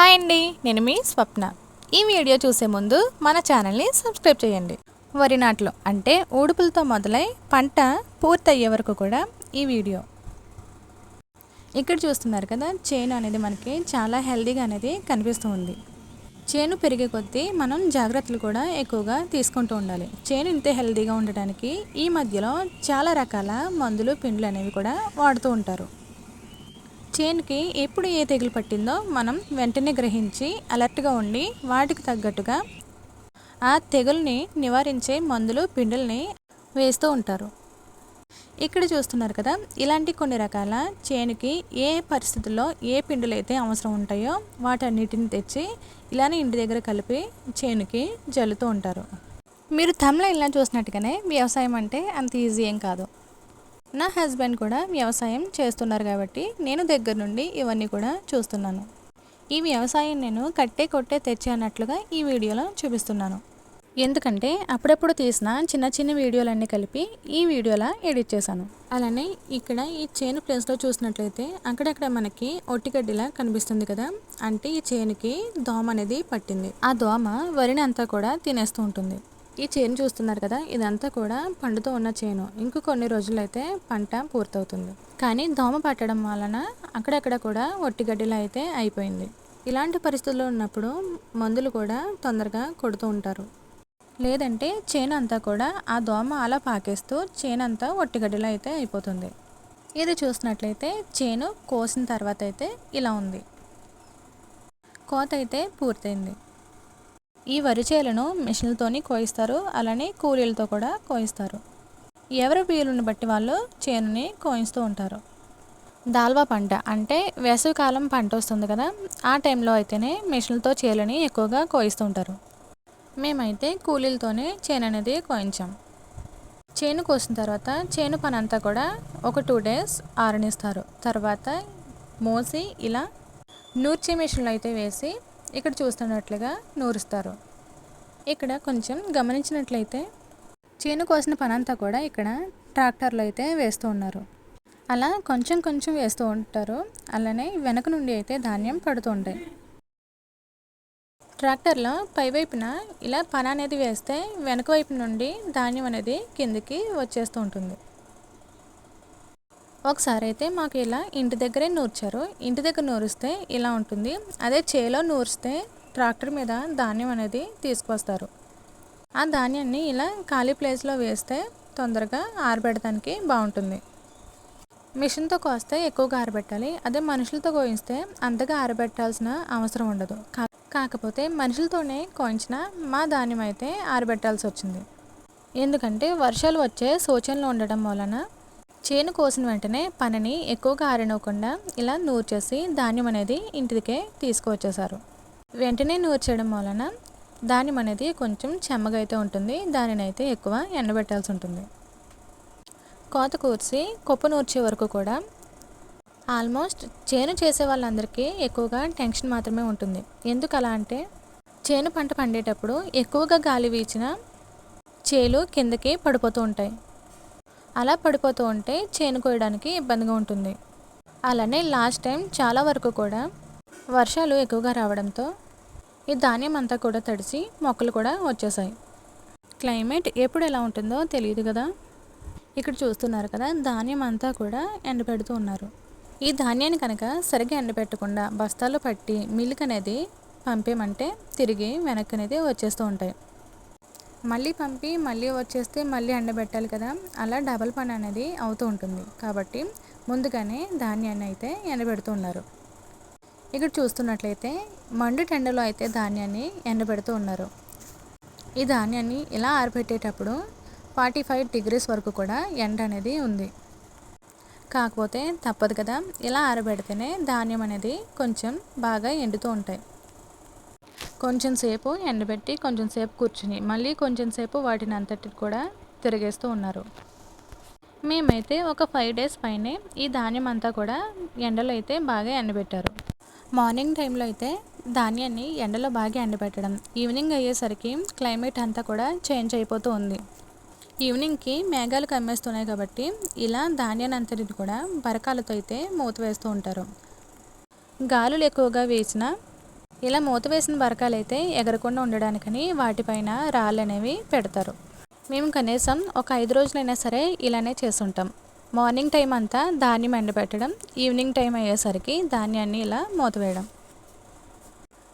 Hi అండి నేను మీ స్వప్న. ఈ వీడియో చూసే ముందు మన ఛానల్ని సబ్స్క్రైబ్ చేయండి. వరి నాట్లు అంటే ఊడుపులతో మొదలై పంట పూర్తయ్యే వరకు కూడా ఈ వీడియో. ఇక్కడ చూస్తున్నారు కదా చేను అనేది మనకి చాలా హెల్దీగా అనేది కనిపిస్తూ ఉంది. చేను పెరిగే కొద్దీ మనం జాగ్రత్తలు కూడా ఎక్కువగా తీసుకుంటూ ఉండాలి. చేను ఇంతే హెల్దీగా ఉండడానికి ఈ మధ్యలో చాలా రకాల మందులు పిండ్లు అనేవి కూడా వాడుతూ ఉంటారు. చేనుకి ఎప్పుడు ఏ తెగులు పట్టిందో మనం వెంటనే గ్రహించి అలర్ట్గా ఉండి వాటికి తగ్గట్టుగా ఆ తెగుల్ని నివారించే మందులు పిండుల్ని వేస్తూ ఉంటారు. ఇక్కడ చూస్తున్నారు కదా ఇలాంటి కొన్ని రకాల చేనుకి ఏ పరిస్థితుల్లో ఏ పిండులు అయితే అవసరం ఉంటాయో వాటన్నిటిని తెచ్చి ఇలానే ఇంటి దగ్గర కలిపి చేనుకి జల్లుతూ ఉంటారు. మీరు తమిళ ఇలా చూసినట్టుగానే వ్యవసాయం అంటే అంత ఈజీ ఏం కాదు. నా హస్బెండ్ కూడా వ్యవసాయం చేస్తున్నారు కాబట్టి నేను దగ్గర నుండి ఇవన్నీ కూడా చూస్తున్నాను. ఈ వ్యవసాయం నేను కట్టే కొట్టే తెచ్చే అన్నట్లుగా ఈ వీడియోలో చూపిస్తున్నాను. ఎందుకంటే అప్పుడప్పుడు తీసిన చిన్న చిన్న వీడియోలన్నీ కలిపి ఈ వీడియోలా ఎడిట్ చేశాను. అలానే ఇక్కడ ఈ చేను ప్లేస్లో చూసినట్లయితే అక్కడక్కడ మనకి ఒట్టిగడ్డిలా కనిపిస్తుంది కదా? అంటే ఈ చేనుకి దోమ అనేది పట్టింది. ఆ దోమ వరిని అంతా కూడా తినేస్తూ ఉంటుంది. ఈ చేను చూస్తున్నారు కదా ఇదంతా కూడా పండుతో ఉన్న చేను. ఇంక కొన్ని రోజులైతే పంట పూర్తవుతుంది. కానీ దోమ పట్టడం వలన అక్కడక్కడ కూడా ఒట్టిగడ్డిలా అయితే అయిపోయింది. ఇలాంటి పరిస్థితుల్లో ఉన్నప్పుడు మందులు కూడా తొందరగా కొడుతూ ఉంటారు. లేదంటే చేను అంతా కూడా ఆ దోమ అలా పాకేస్తూ చేను అంతా ఒట్టిగడ్డిలో అయితే అయిపోతుంది. ఇది చూసినట్లయితే చేను కోసిన తర్వాత అయితే ఇలా ఉంది. కోత అయితే పూర్తయింది. ఈ వరి చేలను మిషన్లతోని కోయిస్తారు అలానే కూలీలతో కూడా కోయిస్తారు. ఎవరి వీలుని బట్టి వాళ్ళు చేనుని కోయిస్తూ ఉంటారు. దాల్వా పంట అంటే వేసవికాలం పంట వస్తుంది కదా ఆ టైంలో అయితేనే మిషన్లతో చేలని ఎక్కువగా కోయిస్తూ ఉంటారు. మేమైతే కూలీలతోనే చేను అనేది కోయించాం. చేను కోసిన తర్వాత చేను పని అంతా కూడా ఒక టూ డేస్ ఆరనిస్తారు. తర్వాత మోసి ఇలా నూర్చే మిషన్లు అయితే వేసి ఇక్కడ చూస్తున్నట్లుగా నూరుస్తారు. ఇక్కడ కొంచెం గమనించినట్లయితే చేను కోసిన పనంతా కూడా ఇక్కడ ట్రాక్టర్లు అయితే వేస్తూ ఉన్నారు. అలా కొంచెం కొంచెం వేస్తూ ఉంటారు. అలానే వెనక నుండి అయితే ధాన్యం పడుతూ ఉంటాయి. ట్రాక్టర్లో పైవైపున ఇలా పన అనేది వేస్తే వెనక వైపు నుండి ధాన్యం అనేది కిందికి వచ్చేస్తూ ఉంటుంది. ఒకసారి అయితే మాకు ఇలా ఇంటి దగ్గరే నూర్చారు. ఇంటి దగ్గర నూరిస్తే ఇలా ఉంటుంది. అదే చేలో నూరిస్తే ట్రాక్టర్ మీద ధాన్యం అనేది తీసుకొస్తారు ఆ ధాన్యాన్ని ఇలా ఖాళీ ప్లేస్లో వేస్తే తొందరగా ఆరబెట్టడానికి బాగుంటుంది. మిషన్తో కోస్తే ఎక్కువగా ఆరబెట్టాలి. అదే మనుషులతో కోయిస్తే అంతగా ఆరబెట్టాల్సిన అవసరం ఉండదు. కా కాకపోతే మనుషులతోనే కోయించిన మా ధాన్యం అయితే ఆరబెట్టాల్సి వచ్చింది. ఎందుకంటే వర్షాలు వచ్చే సూచనలు ఉండడం వలన చేను కోసిన వెంటనే పనిని ఎక్కువగా ఆరనివ్వకుండా ఇలా నూర్చేసి ధాన్యం అనేది ఇంటికే తీసుకువచ్చేసారు వెంటనే నూర్చేయడం వలన ధాన్యం అనేది కొంచెం చెమ్మగా అయితే ఉంటుంది. దానిని అయితే ఎక్కువ ఎండబెట్టాల్సి ఉంటుంది. కోత కూర్చి కుప్ప నూర్చే వరకు కూడా ఆల్మోస్ట్ చేను చేసే వాళ్ళందరికీ ఎక్కువగా టెన్షన్ మాత్రమే ఉంటుంది. ఎందుకు అలా అంటే చేను పంట పండేటప్పుడు ఎక్కువగా గాలి వీచిన చేలు కిందకి పడిపోతూ ఉంటాయి. అలా పడిపోతూ ఉంటే చేను కోయడానికి ఇబ్బందిగా ఉంటుంది. అలానే లాస్ట్ టైం చాలా వరకు కూడా వర్షాలు ఎక్కువగా రావడంతో ఈ ధాన్యం అంతా కూడా తడిసి మొక్కలు కూడా వచ్చేసాయి. క్లైమేట్ ఎప్పుడు ఎలా ఉంటుందో తెలియదు కదా? ఇక్కడ చూస్తున్నారు కదా ధాన్యం అంతా కూడా ఎండబెడుతూ ఉన్నారు. ఈ ధాన్యాన్ని కనుక సరిగ్గా ఎండబెట్టకుండా బస్తాలు పట్టి మిల్క్ అనేది పంపేమంటే తిరిగి వెనక్కి అనేది వచ్చేస్తూ ఉంటాయి. మళ్ళీ పంపి మళ్ళీ వచ్చేస్తే మళ్ళీ ఎండబెట్టాలి కదా. అలా డబల్ పని అనేది అవుతూ ఉంటుంది. కాబట్టి ముందుగానే ధాన్యాన్ని అయితే ఎండబెడుతూ ఉన్నారు. ఇక్కడ చూస్తున్నట్లయితే మండు టెండలో అయితే ధాన్యాన్ని ఎండబెడుతూ ఉన్నారు. ఈ ధాన్యాన్ని ఇలా ఆరబెట్టేటప్పుడు ఫార్టీ ఫైవ్ డిగ్రీస్ వరకు కూడా ఎండ అనేది ఉంది. కాకపోతే తప్పదు కదా. ఇలా ఆరబెడితేనే ధాన్యం అనేది కొంచెం బాగా ఎండుతూ ఉంటాయి. కొంచెం సేపు ఎండబెట్టి కొంచెం సేపు కూర్చుని మళ్ళీ కొంచెం సేపు వాటిని అంతటి కూడా తిరిగేస్తూ ఉన్నారు. మేమైతే ఒక ఫైవ్ డేస్ పైనే ఈ ధాన్యం అంతా కూడా ఎండలో అయితే బాగా ఎండబెట్టారు. మార్నింగ్ టైంలో అయితే ధాన్యాన్ని ఎండలో బాగా ఎండబెట్టడం ఈవినింగ్ అయ్యేసరికి క్లైమేట్ అంతా కూడా చేంజ్ అయిపోతూ ఉంది. ఈవినింగ్కి మేఘాలు కమ్మేస్తున్నాయి కాబట్టి ఇలా ధాన్యాన్ని అంతటిని కూడా బరకాలతో అయితే మూత వేస్తూ ఉంటారు. గాలులు ఎక్కువగా వేసిన ఇలా మూత వేసిన బరకాలు అయితే ఎగరకుండా ఉండడానికని వాటిపైన రాళ్ళు అనేవి పెడతారు. మేము కనీసం ఒక ఐదు రోజులైనా సరే ఇలానే చేసుంటాం మార్నింగ్ టైం అంతా ధాన్యం ఎండబెట్టడం ఈవినింగ్ టైం అయ్యేసరికి ధాన్యాన్ని ఇలా మూతవేయడం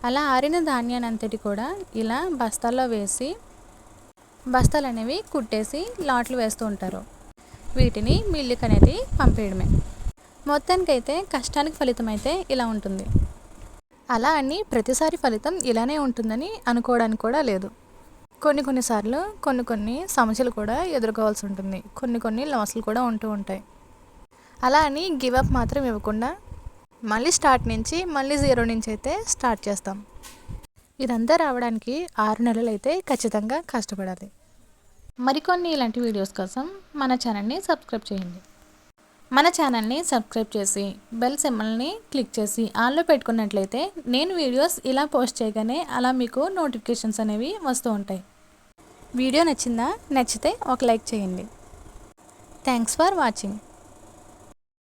అలా ఆరిన ధాన్యాన్ని అంతటి కూడా ఇలా బస్తాల్లో వేసి బస్తాలు అనేవి కుట్టేసి లాట్లు వేస్తూ ఉంటారు. వీటిని మిల్లుకి అనేది పంపేయడమే. మొత్తానికైతే కష్టానికి ఫలితం అయితే ఇలా ఉంటుంది. అలా అని ప్రతిసారి ఫలితం ఇలానే ఉంటుందని అనుకోవడానికి కూడా లేదు. కొన్ని కొన్నిసార్లు కొన్ని కొన్ని సమస్యలు కూడా ఎదుర్కోవాల్సి ఉంటుంది. కొన్ని కొన్ని లాసులు కూడా ఉంటూ ఉంటాయి. అలా అని గివ్ అప్ మాత్రం ఇవ్వకుండా మళ్ళీ స్టార్ట్ నుంచి మళ్ళీ జీరో నుంచి అయితే స్టార్ట్ చేస్తాం. ఇదంతా రావడానికి ఆరు నెలలు అయితే ఖచ్చితంగా కష్టపడాలి. మరికొన్ని ఇలాంటి వీడియోస్ కోసం మన ఛానల్ని సబ్స్క్రైబ్ చేయండి. మన ఛానల్ని సబ్స్క్రైబ్ చేసి బెల్ సింబల్ని క్లిక్ చేసి ఆన్లో పెట్టుకున్నట్లయితే నేను వీడియోస్ ఇలా పోస్ట్ చేయగానే అలా మీకు నోటిఫికేషన్స్ అనేవి వస్తూ ఉంటాయి. వీడియో నచ్చిందా? నచ్చితే ఒక లైక్ చేయండి. Thanks for watching.